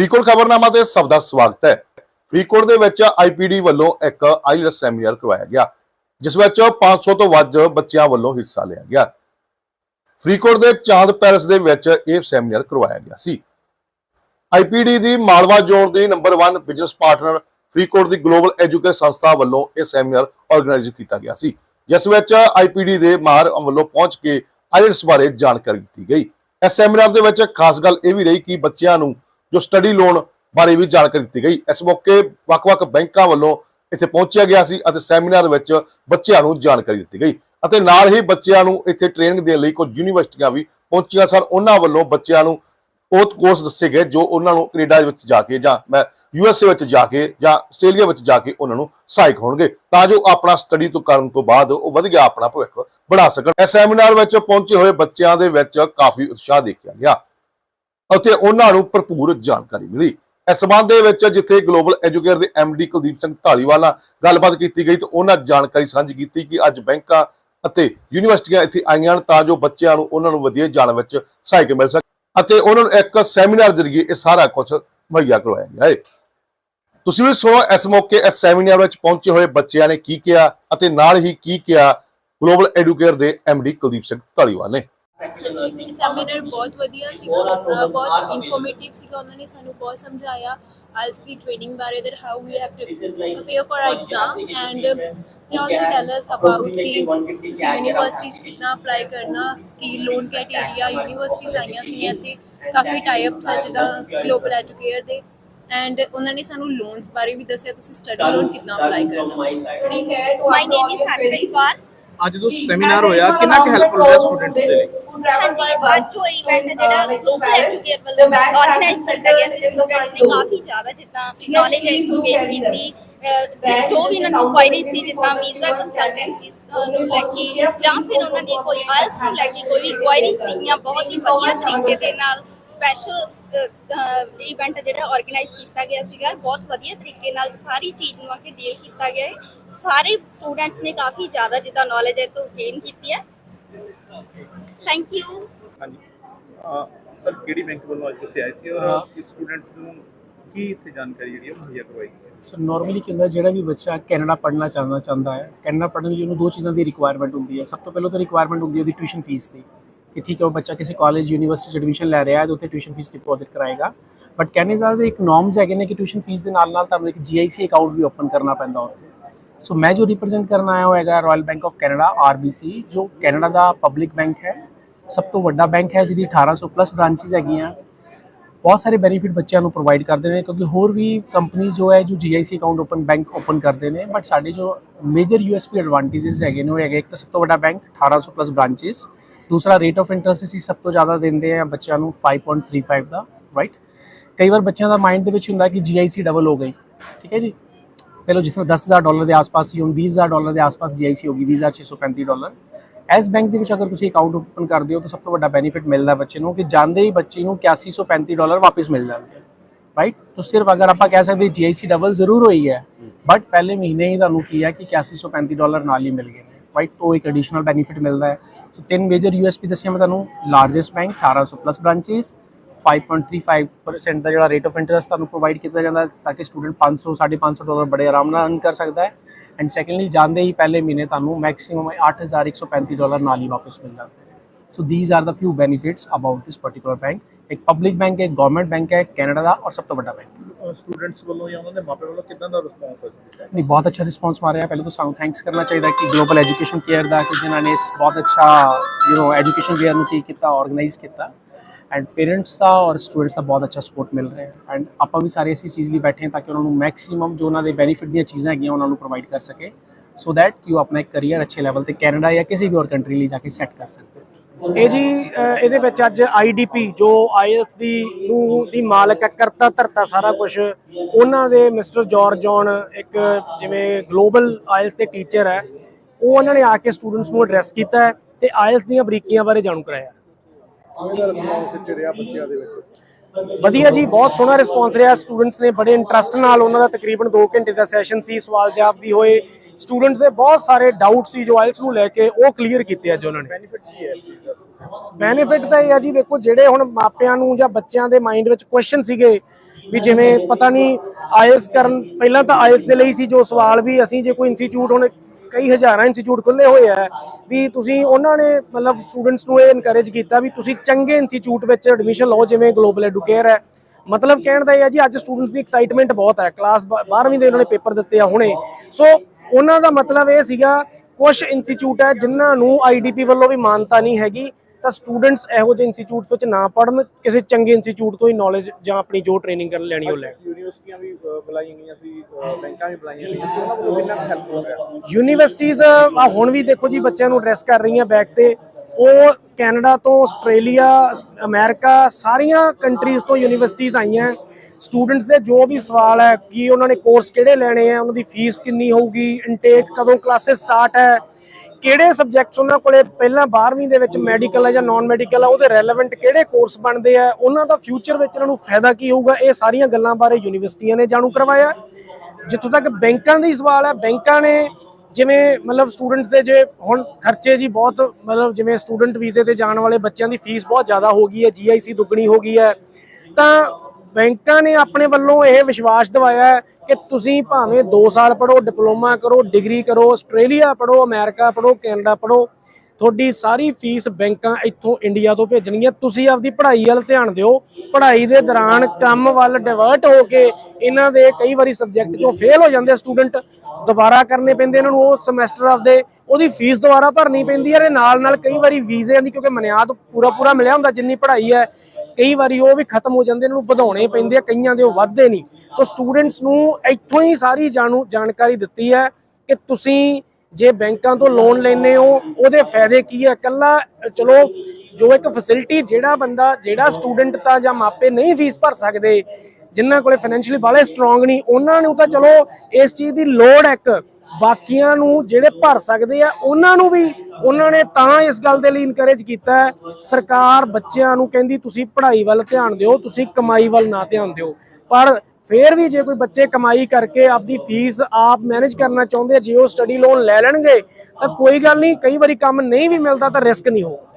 ਫਰੀਦਕੋਟ ਖਬਰਨਾਮਾ ਤੇ ਸਭ ਦਾ ਸਵਾਗਤ ਹੈ। ਫਰੀਦਕੋਟ ਦੇ ਵਿੱਚ ਆਈਪੀਡੀ ਵੱਲੋਂ ਇੱਕ ਆਈਲੈਟਸ ਸੈਮੀਨਾਰ ਕਰਵਾਇਆ ਗਿਆ, ਜਿਸ ਵਿੱਚ 500 ਤੋਂ ਵੱਧ ਬੱਚਿਆਂ ਵੱਲੋਂ ਹਿੱਸਾ ਲਿਆ ਗਿਆ। ਫਰੀਦਕੋਟ ਦੇ ਚਾਂਦ ਪੈਲਸ ਦੇ ਵਿੱਚ ਇਹ ਸੈਮੀਨਾਰ ਕਰਵਾਇਆ ਗਿਆ ਸੀ। ਆਈਪੀਡੀ ਦੀ ਮਾਲਵਾ ਜ਼ੋਨ ਦੀ ਨੰਬਰ 1 ਬਿਜ਼ਨਸ ਪਾਰਟਨਰ ਫਰੀਦਕੋਟ ਦੀ ਗਲੋਬਲ ਐਜੂਕੇਸ਼ਨ ਸੰਸਥਾ ਵੱਲੋਂ ਇਹ ਸੈਮੀਨਾਰ ਆਰਗੇਨਾਈਜ਼ ਕੀਤਾ ਗਿਆ ਸੀ, ਜਿਸ ਵਿੱਚ ਆਈਪੀਡੀ ਦੇ ਮਾਹਰ ਵੱਲੋਂ ਪਹੁੰਚ ਕੇ ਆਈਲੈਟਸ ਬਾਰੇ ਜਾਣਕਾਰੀ ਦਿੱਤੀ ਗਈ। ਇਸ ਸੈਮੀਨਾਰ ਦੇ ਵਿੱਚ ਖਾਸ ਗੱਲ ਇਹ ਵੀ ਰਹੀ ਕਿ ਬੱਚਿਆਂ ਨੂੰ ਜੋ ਸਟੱਡੀ ਲੋਨ ਬਾਰੇ ਵੀ ਜਾਣਕਾਰੀ ਦਿੱਤੀ ਗਈ। ਇਸ ਮੌਕੇ ਵੱਖ-ਵੱਖ ਬੈਂਕਾਂ ਵੱਲੋਂ ਇੱਥੇ ਪਹੁੰਚਿਆ ਗਿਆ ਸੀ ਅਤੇ ਸੈਮੀਨਾਰ ਵਿੱਚ ਬੱਚਿਆਂ ਨੂੰ ਜਾਣਕਾਰੀ ਦਿੱਤੀ ਗਈ ਅਤੇ ਨਾਲ ਹੀ ਬੱਚਿਆਂ ਨੂੰ ਇੱਥੇ ਟ੍ਰੇਨਿੰਗ ਦੇਣ ਲਈ ਕੁਝ ਯੂਨੀਵਰਸਿਟੀਆਂ ਵੀ ਪਹੁੰਚੀਆਂ ਸਨ। ਉਹਨਾਂ ਵੱਲੋਂ ਬੱਚਿਆਂ ਨੂੰ ਉਹ ਕੋਰਸ ਦੱਸੇ ਗਏ ਜੋ ਉਹਨਾਂ ਨੂੰ ਕੈਨੇਡਾ ਵਿੱਚ ਜਾ ਕੇ ਜਾਂ ਮੈਂ ਯੂਐਸਏ ਵਿੱਚ ਜਾ ਕੇ ਜਾਂ ਆਸਟ੍ਰੇਲੀਆ ਵਿੱਚ ਜਾ ਕੇ ਉਹਨਾਂ ਨੂੰ ਸਹਾਇਕ ਹੋਣਗੇ ਤਾਂ ਜੋ ਆਪਣਾ ਸਟੱਡੀ ਤੋਂ ਕਰਨ ਤੋਂ ਬਾਅਦ ਉਹ ਵਧੀਆ ਆਪਣਾ ਭਵਿੱਖ ਬਣਾ ਸਕਣ। ਇਸ ਸੈਮੀਨਾਰ ਵਿੱਚ ਪਹੁੰਚੇ ਹੋਏ ਬੱਚਿਆਂ ਦੇ ਵਿੱਚ ਕਾਫੀ ਉਤਸ਼ਾਹ ਦੇਖਿਆ ਗਿਆ। ਅਤੇ ਉਹਨਾਂ ਨੂੰ ਭਰਪੂਰ ਜਾਣਕਾਰੀ ਮਿਲੀ। ਇਸ ਸਬੰਧ ਦੇ ਵਿੱਚ ਜਿੱਥੇ ਗਲੋਬਲ ਐਜੂਕੇਟਰ ਦੇ ਐਮਡੀ ਕੁਲਦੀਪ ਸਿੰਘ ਢਾਲੀਵਾਲ ਨਾਲ ਗੱਲਬਾਤ ਕੀਤੀ ਗਈ, ਤਾਂ ਉਹਨਾਂ ਜਾਣਕਾਰੀ ਸਾਂਝੀ ਕੀਤੀ ਕਿ ਅੱਜ ਬੈਂਕਾਂ ਅਤੇ ਯੂਨੀਵਰਸਿਟੀਆਂ ਇੱਥੇ ਆਈਆਂ ਹਨ, ਤਾਂ ਜੋ ਬੱਚਿਆਂ ਨੂੰ ਉਹਨਾਂ ਨੂੰ ਵਧੀਆ ਜਾਣ ਵਿੱਚ ਸਹਾਇਕ ਮਿਲ ਸਕੇ ਅਤੇ ਉਹਨਾਂ ਨੂੰ ਇੱਕ ਸੈਮੀਨਾਰ ਜ਼ਰੀਏ ਇਹ ਸਾਰਾ ਕੁਝ ਮੁਹੱਈਆ ਕਰਵਾਇਆ ਗਿਆ ਹੈ। ਤੁਸੀਂ ਵੀ ਸੁਣੋ, ਇਸ ਮੌਕੇ ਇਸ ਸੈਮੀਨਾਰ ਵਿੱਚ ਪਹੁੰਚੇ ਹੋਏ ਬੱਚਿਆਂ ਨੇ ਕੀ ਕਿਹਾ ਅਤੇ ਨਾਲ ਹੀ ਕੀ ਕਿਹਾ ਗਲੋਬਲ ਐਜੂਕੇਟਰ ਦੇ ਐਮਡੀ ਕੁਲਦੀਪ ਸਿੰਘ ਢਾਲੀਵਾਲ ਨੇ। ਹਾਂਜੀ ਸੈਮੀਨਾਰ ਬਹੁਤ ਵਧੀਆ ਸੀਗਾ। ਬਹੁਤ ਇਨਫੋਰਮੇਟਿਵ ਸੀਗਾ। ਉਹਨਾਂ ਨੇ ਸਾਨੂੰ ਬਹੁਤ ਸਮਝਾਇਆ ਆਲਸ ਦੀ ਟ੍ਰੇਨਿੰਗ ਬਾਰੇ we have to prepare for our exam and um, they also tell us about ਕਿ ਯੂਨੀਵਰਸਿਟੀ 'ਚ ਕਿੰਨਾ ਅਪਲਾਈ ਕਰਨਾ ਕੀ ਲੋਨ ਕ੍ਰਾਈਟੇਰੀਆ ਯੂਨੀਵਰਸਿਟੀਜ਼ ਆਈਆਂ ਸੀ ਇੱਥੇ ਕਾਫੀ ਟਾਈਪਸ ਆ ਜਿੱਦਾਂ ਗਲੋਬਲ ਐਜੂਕੇਅਰ ਦੇ ਐਂਡ ਉਹਨਾਂ ਨੇ ਸਾਨੂੰ ਲੋਨਸ ਬਾਰੇ ਵੀ ਦੱਸਿਆ ਤੁਸੀਂ ਸਟੱਡੀ ਲੋਨ ਕਿੰਨਾ ਅਪਲਾਈ ਕਰਨਾ my name is Harpreet Kaur ਅੱਜ ਜੋ ਸੈਮੀਨਾਰ ਹੋਇਆ ਕਿੰਨਾ ਕੁ ਹੈਲਪਫੁਲ ਹੋਇਆ ਸਟੂਡੈਂਟਸ ਦੇ ਲਈ ਹਾਂਜੀ ਅੱਜ ਜੋ ਇਵੈਂਟ ਜਿਹੜਾ ਗਲੋਬਲ ਐਜੂਕੇਟ ਵੱਲੋਂ ਆਰਗੇਨਾਈਜ਼ ਕੀਤਾ ਗਿਆ ਸੀ ਸਟੂਡੈਂਟਸ ਨੇ ਕਾਫੀ ਜ਼ਿਆਦਾ ਜਿੱਦਾਂ ਨੌਲੇਜ ਐਜੂਕੇਟ ਕੀਤੀ ਅਹ, ਜੋ ਵੀ ਇਹਨਾਂ ਨੂੰ ਕੁਆਇਰੀ ਸੀ ਜਿੱਦਾਂ ਵੀਜ਼ਾ ਕੰਸਲਟੈਂਸੀ ਨੂੰ ਲੈ ਕੇ ਜਾਂ ਫਿਰ ਉਹਨਾਂ ਦੀ ਕੋਈ ਆਇਲਸ ਨੂੰ ਲੈ ਕੇ ਕੋਈ ਵੀ ਕੁਆਇਰੀ ਸੀਗੀਆਂ ਬਹੁਤ ਹੀ ਵਧੀਆ ਤਰੀਕੇ ਦੇ ਨਾਲ ਸਪੈਸ਼ਲ ਇਵੈਂਟ ਜਿਹੜਾ ਆਰਗੇਨਾਈਜ਼ ਕੀਤਾ ਗਿਆ ਸੀਗਾ ਬਹੁਤ ਵਧੀਆ ਤਰੀਕੇ ਨਾਲ ਸਾਰੀ ਚੀਜ਼ ਨੂੰ ਆ ਕੇ ਡੀਲ ਕੀਤਾ ਗਿਆ ਹੈ। ਸਾਰੇ ਸਟੂਡੈਂਟਸ ਨੇ ਕਾਫੀ ਜ਼ਿਆਦਾ ਜਿੱਦਾਂ ਨੌਲੇਜ ਹੈ ਤੋਂ ਗੇਨ ਕੀਤੀ ਹੈ। ਥੈਂਕ ਯੂ ਹਾਂਜੀ। ਸਰ ਕਿਹੜੀ ਬੈਂਕ ਵੱਲੋਂ ਅੱਜ ਤੁਸੀਂ ਆਏ ਸੀ ਔਰ ਇਸ ਸਟੂਡੈਂਟਸ ਨੂੰ ਕੀ ਇੱਥੇ ਜਾਣਕਾਰੀ ਜਿਹੜੀ ਹੈ ਉਹ ਮੁਹੱਈਆ ਕਰਵਾਈ ਗਈ ਹੈ? ਸੋ ਨਾਰਮਲੀ ਕੀ ਹੁੰਦਾ ਜਿਹੜਾ ਵੀ ਬੱਚਾ ਕੈਨੇਡਾ ਪੜ੍ਹਨਾ ਚਾਹੁੰਦਾ ਚਾਹੁੰਦਾ ਹੈ ਕੈਨੇਡਾ ਪੜ੍ਹਨ ਲਈ ਉਹਨੂੰ ਦੋ ਚੀਜ਼ਾਂ ਦੀ ਰਿਕੁਆਇਰਮੈਂਟ ਹੁੰਦੀ ਹੈ। ਸਭ ਤੋਂ ਪਹਿਲਾਂ ਤਾਂ ਰਿਕੁਆਇਰਮੈਂਟ ਹੁੰਦੀ ਹੈ ਉਹਦੀ ਟਿਊਸ਼ਨ ਫੀਸ ਦੀ ਕਿ ਠੀਕ ਹੈ ਉਹ ਬੱਚਾ ਕਿਸੇ ਕਾਲਜ ਯੂਨੀਵਰਸਿਟੀ 'ਚ ਐਡਮਿਸ਼ਨ ਲੈ ਰਿਹਾ ਹੈ ਤਾਂ ਉੱਥੇ ਟਿਊਸ਼ਨ ਫੀਸ ਡਿਪੋਜ਼ਿਟ ਕਰਾਏਗਾ। ਬਟ ਕੈਨੇਡਾ ਦੇ ਇੱਕ ਨੋਰਮਸ ਹੈਗੇ ਨੇ ਕਿ ਟਿਊਸ਼ਨ ਫੀਸ ਦੇ ਨਾਲ ਨਾਲ ਤੁਹਾਨੂੰ ਇੱਕ ਜੀਆਈਸੀ ਅਕਾਊਂਟ ਵੀ ਓਪਨ ਕਰਨਾ ਪੈਂਦਾ ਉੱਥੇ। ਸੋ ਮੈਂ ਜੋ ਰਿਪਰੈਜ਼ੈਂਟ ਕਰਨ ਆਇਆ ਹਾਂ ਹੈਗਾ Royal Bank of Canada RBC ਜੋ ਕੈਨੇਡਾ ਦਾ ਪਬਲਿਕ ਬੈਂਕ ਹੈ ਸਭ ਤੋਂ ਵੱਡਾ ਬੈਂਕ ਹੈ ਜਿਹਦੀ 1800 ਪਲੱਸ ਬ੍ਰਾਂਚਿਸ ਹੈਗੀਆਂ। ਬਹੁਤ ਸਾਰੇ ਬੈਨੀਫਿਟ ਬੱਚਿਆਂ ਨੂੰ ਪ੍ਰੋਵਾਈਡ ਕਰਦੇ ਨੇ ਕਿਉਂਕਿ ਹੋਰ ਵੀ ਕੰਪਨੀਆਂ ਜੋ ਹੈ, ਜੋ GIC account open bank open ਕਰਦੇ ਨੇ ਬਟ ਸਾਡੇ ਜੋ ਮੇਜਰ ਯੂਐਸਪੀ ਐਡਵਾਂਟੇजेस ਹੈਗੇ ਨੇ, ਉਹ ਹੈਗੇ, ਇੱਕ ਤਾਂ ਸਭ ਤੋਂ ਵੱਡਾ ਬੈਂਕ 1800 ਪਲੱਸ ਬ੍ਰਾਂਚਿਸ ਦੂਸਰਾ ਰੇਟ ਆਫ ਇੰਟਰਸਟ ਅਸੀਂ ਸਭ ਤੋਂ ਜ਼ਿਆਦਾ ਦਿੰਦੇ ਆ ਬੱਚਿਆਂ ਨੂੰ 5.35 ਦਾ ਰਾਈਟ ਕਈ ਵਾਰ ਬੱਚਿਆਂ ਦਾ ਮਾਈਂਡ ਦੇ ਵਿੱਚ ਹੁੰਦਾ ਕਿ ਜੀਆਈਸੀ ਡਬਲ ਹੋ ਗਈ, ਠੀਕ ਹੈ ਜੀ? ਪਹਿਲਾਂ ਜਿਸ ਤਰ੍ਹਾਂ 10000 ਡਾਲਰ ਦੇ ਆਸ-ਪਾਸ ਸੀ, ਹੁਣ 20000 ਡਾਲਰ ਦੇ ਆਸ-ਪਾਸ ਜੀਆਈਸੀ ਹੋਗੀ ਵੀਜ਼ਾ 635 ਡਾਲਰ ਇਸ ਬੈਂਕ ਦੇ ਵਿੱਚ ਅਗਰ ਤੁਸੀਂ ਅਕਾਊਂਟ ਓਪਨ ਕਰਦੇ ਹੋ ਤਾਂ ਸਭ ਤੋਂ ਵੱਡਾ ਬੈਨੀਫਿਟ ਮਿਲਦਾ ਬੱਚੇ ਨੂੰ ਕਿ ਜਾਂਦੇ ਹੀ ਬੱਚੇ ਨੂੰ 8135 ਡਾਲਰ ਵਾਪਸ ਮਿਲ ਜਾਂਦੇ ਰਾਈਟ ਤਾਂ ਸਿਰਫ ਅਗਰ ਆਪਾਂ ਕਹਿ ਸਕਦੇ ਜੀਆਈਸੀ ਡਬਲ ਜ਼ਰੂਰ ਹੋਈ ਹੈ ਬਟ ਪਹਿਲੇ ਮਹੀਨੇ ਹੀ ਤੁਹਾਨੂੰ ਕੀ ਹੈ ਕਿ 8135 ਡਾਲਰ ਨਾਲ ਹੀ ਮਿਲ ਗਏ ਨੇ ਰਾਈਟ ਉਹ ਇੱਕ ਐਡੀਸ਼ਨਲ ਬੈਨੀਫਿਟ ਮਿਲਦਾ ਹੈ। ਸੋ ਤਿੰਨ ਮੇਜਰ ਯੂਐਸਪੀ ਦੱਸਿਆ ਮੈਂ ਤੁਹਾਨੂੰ ਲਾਰਜੈਸਟ ਬੈਂਕ 1800 ਪਲੱਸ ਬ੍ਰਾਂਚੇਸ 5.35% ਦਾ ਜਿਹੜਾ ਰੇਟ ਆਫ ਇੰਟਰਸਟ ਤੁਹਾਨੂੰ ਪ੍ਰੋਵਾਈਡ ਕੀਤਾ ਜਾਂਦਾ ਤਾਂ ਕਿ ਸਟੂਡੈਂਟ 500 550 ਡਾਲਰ ਬੜੇ ਆਰਾਮ ਨਾਲ ਅਰਨ ਕਰ ਸਕਦਾ ਹੈ। ਐਂਡ ਸੈਕੰਡਲੀ ਜਾਂਦੇ ਹੀ ਪਹਿਲੇ ਮਹੀਨੇ ਤੁਹਾਨੂੰ ਮੈਕਸਿਮਮ 8135 ਡਾਲਰ ਨਾਲ ਹੀ ਵਾਪਸ ਮਿਲ ਜਾਂਦੇ ਨੇ। So these are the few benefits about this particular bank ਇੱਕ ਪਬਲਿਕ ਬੈਂਕ ਹੈ ਗਵਰਨਮੈਂਟ ਬੈਂਕ ਹੈ ਕੈਨੇਡਾ ਦਾ ਔਰ ਸਭ ਤੋਂ ਵੱਡਾ ਬੈਂਕ ਸਟੂਡੈਂਟਸ ਵੱਲੋਂ ਜਾਂ ਉਹਨਾਂ ਦੇ ਮਾਪੇ ਵੱਲੋਂ ਕਿਦਾਂ ਦਾ ਰਿਸਪੌਂਸ ਹੈ ਨਹੀਂ ਬਹੁਤ ਅੱਛਾ ਰਿਸਪੌਂਸ ਮਾਰਿਆ। ਪਹਿਲੇ ਤਾਂ ਸਾਨੂੰ ਥੈਂਕਸ ਕਰਨਾ ਚਾਹੀਦਾ ਕਿ ਗਲੋਬਲ ਐਜੂਕੇਸ਼ਨ ਕੇਅਰ ਦਾ ਕਿ ਜਿਨ੍ਹਾਂ ਨੇ ਇਸ ਬਹੁਤ ਅੱਛਾ ਯੂ نو ਐਜੂਕੇਸ਼ਨ ਕੇਅਰ ਨੂੰ ਕੀ ਕੀਤਾ ਆਰਗੇਨਾਈਜ਼ ਕੀਤਾ। ਐਂਡ ਪੇਰੈਂਟਸ ਦਾ ਔਰ ਸਟੂਡੈਂਟਸ ਦਾ ਬਹੁਤ ਅੱਛਾ ਸਪੋਰਟ ਮਿਲ ਰਿਹਾ ਹੈ। ਐਂਡ ਆਪਾਂ ਵੀ ਸਾਰੇ ਇਸੇ ਚੀਜ਼ ਲਈ ਬੈਠੇ ਹਾਂ ਤਾਂ ਕਿ ਉਹਨਾਂ ਨੂੰ ਮੈਕਸਿਮਮ ਜੋ ਉਹਨਾਂ ਦੇ ਬੈਨੀਫਿਟ ਦੀਆਂ ਚੀਜ਼ਾਂ ਹੈਗੀਆਂ ਉਹਨਾਂ ਨੂੰ ਪ੍ਰੋਵਾਈਡ ਕਰ ਸਕੇ। ਸੋ ਦੈਟ ਕਿ ਉਹ ਆਪਣਾ ਇੱਕ ਕੈਰੀਅਰ ਅੱਛੇ ਲੈਵਲ ਤੇ ਕੈਨੇਡਾ ਜਾਂ ਕਿਸੇ ਵੀ ਹੋਰ ਕੰਟਰੀ ਲਈ ਜਾ ਕੇ ਸੈੱਟ ਕਰ ਸਕਦੇ ਇਹ ਜੀ ਇਹਦੇ ਵਿੱਚ ਅੱਜ ਆਈਡੀਪੀ ਜੋ ਆਈਐਲਸ ਦੀ ਨੂੰ ਦੀ ਮਾਲਕ ਹੈ, ਕਰਤਾ ਧਰਤਾ ਸਾਰਾ ਕੁਝ ਉਹਨਾਂ ਦੇ ਮਿਸਟਰ ਜਾਰਜ ਜੌਨ ਇੱਕ ਜਿਵੇਂ ਗਲੋਬਲ ਆਈਐਲਸ ਦੇ ਟੀਚਰ ਹੈ, ਉਹ ਉਹਨਾਂ ਨੇ ਆ ਕੇ ਸਟੂਡੈਂਟਸ ਨੂੰ ਐਡਰੈਸ ਕੀਤਾ ਹੈ ਤੇ ਆਈਐਲਸ ਦੀਆਂ ਬਰੀਕੀਆਂ ਬਾਰੇ ਜਾਣੂ ਕਰਾਇਆ। ਉਹਦਾ ਰਿਸਪੌਂਸ ਜਿਹੜਾ ਬੱਚਿਆਂ ਦੇ ਵਿੱਚ? ਵਧੀਆ ਜੀ ਬਹੁਤ ਸੋਹਣਾ ਰਿਸਪੌਂਸ ਰਿਹਾ। ਸਟੂਡੈਂਟਸ ਨੇ ਬੜੇ ਇੰਟਰਸਟ ਨਾਲ ਉਹਨਾਂ ਦਾ ਤਕਰੀਬਨ 2 ਘੰਟੇ ਦਾ ਸੈਸ਼ਨ ਸੀ ਸਵਾਲ ਜਵਾਬ ਵੀ ਹੋਏ। ਸਟੂਡੈਂਟਸ ਦੇ ਬਹੁਤ ਸਾਰੇ ਡਾਊਟ ਸੀ ਜੋ ਆਇਲਸ ਨੂੰ ਲੈ ਕੇ ਉਹ ਕਲੀਅਰ ਕੀਤੇ ਅੱਜ ਉਹਨਾਂ ਨੇ। ਬੈਨੀਫਿਟ ਕੀ ਹੈ ਬੈਨੀਫਿਟ ਤਾਂ ਇਹ ਆ ਜੀ ਦੇਖੋ ਜਿਹੜੇ ਹੁਣ ਮਾਪਿਆਂ ਨੂੰ ਜਾਂ ਬੱਚਿਆਂ ਦੇ ਮਾਈਂਡ ਵਿੱਚ ਕੁਐਸਚਨ ਸੀਗੇ ਵੀ ਜਿਵੇਂ ਪਤਾ ਨਹੀਂ ਆਇਲਸ ਕਰਨ ਪਹਿਲਾਂ ਤਾਂ ਆਇਲਸ ਦੇ ਲਈ ਸੀ ਜੋ ਸਵਾਲ ਵੀ ਅਸੀਂ ਜੇ ਕੋਈ ਇੰਸਟੀਚਿਊਟ ਹੁਣ ਕਈ ਹਜ਼ਾਰਾਂ ਇੰਸਟੀਚਿਊਟ ਖੁੱਲੇ ਹੋਏ ਆ ਵੀ ਤੁਸੀਂ ਉਹਨਾਂ ਨੇ ਮਤਲਬ ਸਟੂਡੈਂਟਸ ਨੂੰ ਇਹ ਇਨਕਰੇਜ ਕੀਤਾ ਵੀ ਤੁਸੀਂ ਚੰਗੇ ਇੰਸਟੀਚਿਊਟ ਵਿੱਚ ਐਡਮਿਸ਼ਨ ਲਓ, ਜਿਵੇਂ ਗਲੋਬਲ ਐਡੂਕੇਅਰ ਹੈ। ਮਤਲਬ ਕਹਿਣ ਦਾ ਇਹ ਹੈ ਜੀ, ਅੱਜ ਸਟੂਡੈਂਟਸ ਦੀ ਐਕਸਾਈਟਮੈਂਟ ਬਹੁਤ ਹੈ। ਕਲਾਸ 12ਵੀਂ ਦੇ ਉਹਨਾਂ ਨੇ ਪੇਪਰ ਦਿੱਤੇ ਆ ਹੁਣੇ। ਸੋ ਉਹਨਾਂ ਦਾ ਮਤਲਬ ਇਹ ਸੀਗਾ ਕੁਝ ਇੰਸਟੀਚਿਊਟ ਹੈ ਜਿਨ੍ਹਾਂ ਨੂੰ ਆਈਡੀਪੀ ਵੱਲੋਂ ਵੀ ਮਾਨਤਾ ਨਹੀਂ ਹੈਗੀ। ਤਾਂ ਸਟੂਡੈਂਟਸ ਇਹੋ ਜਿਹੇ ਇੰਸਟੀਚਿਊਟਸ ਵਿੱਚ ਨਾ ਪੜਨ ਕਿਸੇ ਚੰਗੇ ਇੰਸਟੀਚਿਊਟ ਤੋਂ ਹੀ ਨੌਲੇਜ ਜਾਂ ਆਪਣੀ ਜੋ ਟ੍ਰੇਨਿੰਗ ਕਰਨ ਲੈਣੀ ਉਹ ਲੈਣ ਯੂਨੀਵਰਸਿਟੀਆਂ ਵੀ ਬੁਲਾਈਆਂ ਗਈਆਂ ਸੀ ਬੈਂਕਾਂ ਵੀ ਬੁਲਾਈਆਂ ਗਈਆਂ ਸੀ ਉਹਨਾਂ ਵੱਲੋਂ ਕਿੰਨਾ ਹੈਲਪ ਹੋ ਰਿਹਾ? ਯੂਨੀਵਰਸਿਟੀਜ਼ ਆ ਹੁਣ ਵੀ ਦੇਖੋ ਜੀ ਬੱਚਿਆਂ ਨੂੰ ਐਡਰੈਸ ਕਰ ਰਹੀਆਂ ਬੈਕ ਤੇ। ਉਹ ਕੈਨੇਡਾ ਤੋਂ ਆਸਟ੍ਰੇਲੀਆ ਅਮਰੀਕਾ ਸਾਰੀਆਂ ਕੰਟਰੀਜ਼ ਤੋਂ ਯੂਨੀਵਰਸਿਟੀਜ਼ ਆਈਆਂ। ਸਟੂਡੈਂਟਸ ਦੇ ਜੋ ਵੀ ਸਵਾਲ ਹੈ ਕਿ ਉਹਨਾਂ ਨੇ ਕੋਰਸ ਕਿਹੜੇ ਲੈਣੇ ਆ ਉਹਨਾਂ ਦੀ ਫੀਸ ਕਿੰਨੀ ਹੋਊਗੀ ਇਨਟੇਕ ਕਦੋਂ ਕਲਾਸਿਸ ਸਟਾਰਟ ਹੈ ਕਿਹੜੇ ਸਬਜੈਕਟਸ ਉਹਨਾਂ ਕੋਲੇ ਪਹਿਲਾਂ 12ਵੀਂ ਦੇ ਵਿੱਚ ਮੈਡੀਕਲ ਹੈ ਜਾਂ ਨਾਨ ਮੈਡੀਕਲ ਹੈ ਉਹਦੇ ਰੈਲੇਵੈਂਟ ਕਿਹੜੇ ਕੋਰਸ ਬਣਦੇ ਆ, ਉਹਨਾਂ ਦਾ ਫਿਊਚਰ ਵਿੱਚ ਇਹਨਾਂ ਨੂੰ ਫਾਇਦਾ ਕੀ ਹੋਊਗਾ, ਇਹ ਸਾਰੀਆਂ ਗੱਲਾਂ ਬਾਰੇ ਯੂਨੀਵਰਸਿਟੀਆਂ ਨੇ ਜਾਣੂ ਕਰਵਾਇਆ। ਜਿੱਥੋਂ ਤੱਕ ਬੈਂਕਾਂ ਦੀ ਸਵਾਲ ਹੈ ਬੈਂਕਾਂ ਨੇ ਜਿਵੇਂ ਮਤਲਬ ਸਟੂਡੈਂਟਸ ਦੇ ਜੇ ਹੁਣ ਖਰਚੇ ਜੀ ਬਹੁਤ, ਮਤਲਬ ਜਿਵੇਂ ਸਟੂਡੈਂਟ ਵੀਜ਼ੇ ਤੇ ਜਾਣ ਵਾਲੇ ਬੱਚਿਆਂ ਦੀ ਫੀਸ ਬਹੁਤ ਜ਼ਿਆਦਾ ਹੋ ਗਈ ਹੈ ਜੀਆਈਸੀ ਦੁੱਗਣੀ ਹੋ ਗਈ ਹੈ, ਤਾਂ ਬੈਂਕਾਂ ਨੇ ਆਪਣੇ ਵੱਲੋਂ ਇਹ ਵਿਸ਼ਵਾਸ ਦਿਵਾਇਆ ਹੈ ਕਿ ਤੁਸੀਂ ਭਾਵੇਂ 2 ਸਾਲ ਪੜੋ ਡਿਪਲੋਮਾ ਕਰੋ, ਡਿਗਰੀ ਕਰੋ, ਆਸਟ੍ਰੇਲੀਆ ਪੜੋ ਅਮਰੀਕਾ ਪੜੋ ਕੈਨੇਡਾ ਪੜੋ ਤੁਹਾਡੀ ਸਾਰੀ ਫੀਸ ਬੈਂਕਾਂ ਇੱਥੋਂ ਇੰਡੀਆ ਤੋਂ ਭੇਜਣਗੀਆਂ ਤੁਸੀਂ ਆਪਦੀ ਪੜ੍ਹਾਈ ਵੱਲ ਧਿਆਨ ਦਿਓ। ਪੜ੍ਹਾਈ ਦੇ ਦੌਰਾਨ ਕੰਮ ਵੱਲ ਡਿਵਰਟ ਹੋ ਕੇ ਇਹਨਾਂ ਦੇ ਕਈ ਵਾਰੀ ਸਬਜੈਕਟ ਚੋਂ ਫੇਲ ਹੋ ਜਾਂਦੇ ਸਟੂਡੈਂਟ ਦੁਬਾਰਾ ਕਰਨੇ ਪੈਂਦੇ ਇਹਨਾਂ ਨੂੰ ਉਹ ਸਮੈਸਟਰ ਆਪਦੇ, ਉਹਦੀ ਫੀਸ ਦੁਬਾਰਾ ਭਰਨੀ ਪੈਂਦੀ ਹੈ। ਤੇ ਨਾਲ ਨਾਲ ਕਈ ਵਾਰੀ ਵੀਜ਼ਿਆਂ ਦੀ ਕਿਉਂਕਿ ਮਨਿਆਦ ਪੂਰਾ ਪੂਰਾ ਮਿਲਿਆ ਹੁੰਦਾ, ਜਿੰਨੀ ਪੜ੍ਹਾਈ ਹੈ ਕਈ ਵਾਰੀ ਉਹ ਵੀ ਖਤਮ ਹੋ ਜਾਂਦੇ ਇਹਨਾਂ ਨੂੰ ਵਧਾਉਣੇ ਪੈਂਦੇ ਆ, ਕਈਆਂ ਦੇ ਉਹ ਵੱਧਦੇ ਨਹੀਂ। ਸੋ ਸਟੂਡੈਂਟਸ ਨੂੰ ਇੱਥੋਂ ਹੀ ਸਾਰੀ ਜਾਣੂ, ਜਾਣਕਾਰੀ ਦਿੱਤੀ ਹੈ ਕਿ ਤੁਸੀਂ ਜੇ ਬੈਂਕਾਂ ਤੋਂ ਲੋਨ ਲੈਨੇ ਹੋ, ਉਹਦੇ ਫਾਇਦੇ ਕੀ ਹੈ ਕੱਲਾ ਚਲੋ, ਜੋ ਇੱਕ ਫੈਸਿਲਿਟੀ ਜਿਹੜਾ ਬੰਦਾ, ਜਿਹੜਾ ਸਟੂਡੈਂਟ ਤਾਂ ਜਾਂ ਮਾਪੇ ਨਹੀਂ ਫੀਸ ਭਰ ਸਕਦੇ, ਜਿਨ੍ਹਾਂ ਕੋਲੇ ਫਾਈਨੈਂਸ਼ੀਅਲੀ ਬਾਲੇ ਸਟਰੋਂਗ ਨਹੀਂ, ਉਹਨਾਂ ਨੂੰ ਤਾਂ ਚਲੋ ਇਸ ਚੀਜ਼ ਦੀ ਲੋੜ ਹੈ ਇੱਕ। ਬਾਕੀਆਂ ਨੂੰ ਜਿਹੜੇ ਭਰ ਸਕਦੇ ਆ, ਉਹਨਾਂ ਨੂੰ ਵੀ ਉਹਨਾਂ ਨੇ ਤਾਂ ਇਸ ਗੱਲ ਦੇ ਲਈ ਇਨਕਰੇਜ ਕੀਤਾ ਸਰਕਾਰ ਬੱਚਿਆਂ ਨੂੰ ਕਹਿੰਦੀ, ਤੁਸੀਂ ਪੜ੍ਹਾਈ ਵੱਲ ਧਿਆਨ ਦਿਓ, ਤੁਸੀਂ ਕਮਾਈ ਵੱਲ ਨਾ ਧਿਆਨ ਦਿਓ। ਪਰ ਫੇਰ ਵੀ ਜੇ ਕੋਈ ਬੱਚੇ ਕਮਾਈ ਕਰਕੇ ਆਪਦੀ ਫੀਸ ਆਪ ਮੈਨੇਜ ਕਰਨਾ ਚਾਹੁੰਦੇ ਆ, ਜੇ ਉਹ ਸਟੱਡੀ ਲੋਨ ਲੈ ਲੈਣਗੇ, ਤਾਂ ਕੋਈ ਗੱਲ ਨਹੀਂ, ਕਈ ਵਾਰੀ ਕੰਮ ਨਹੀਂ ਵੀ ਮਿਲਦਾ ਤਾਂ ਰਿਸਕ ਨਹੀਂ ਹੋਊਗਾ।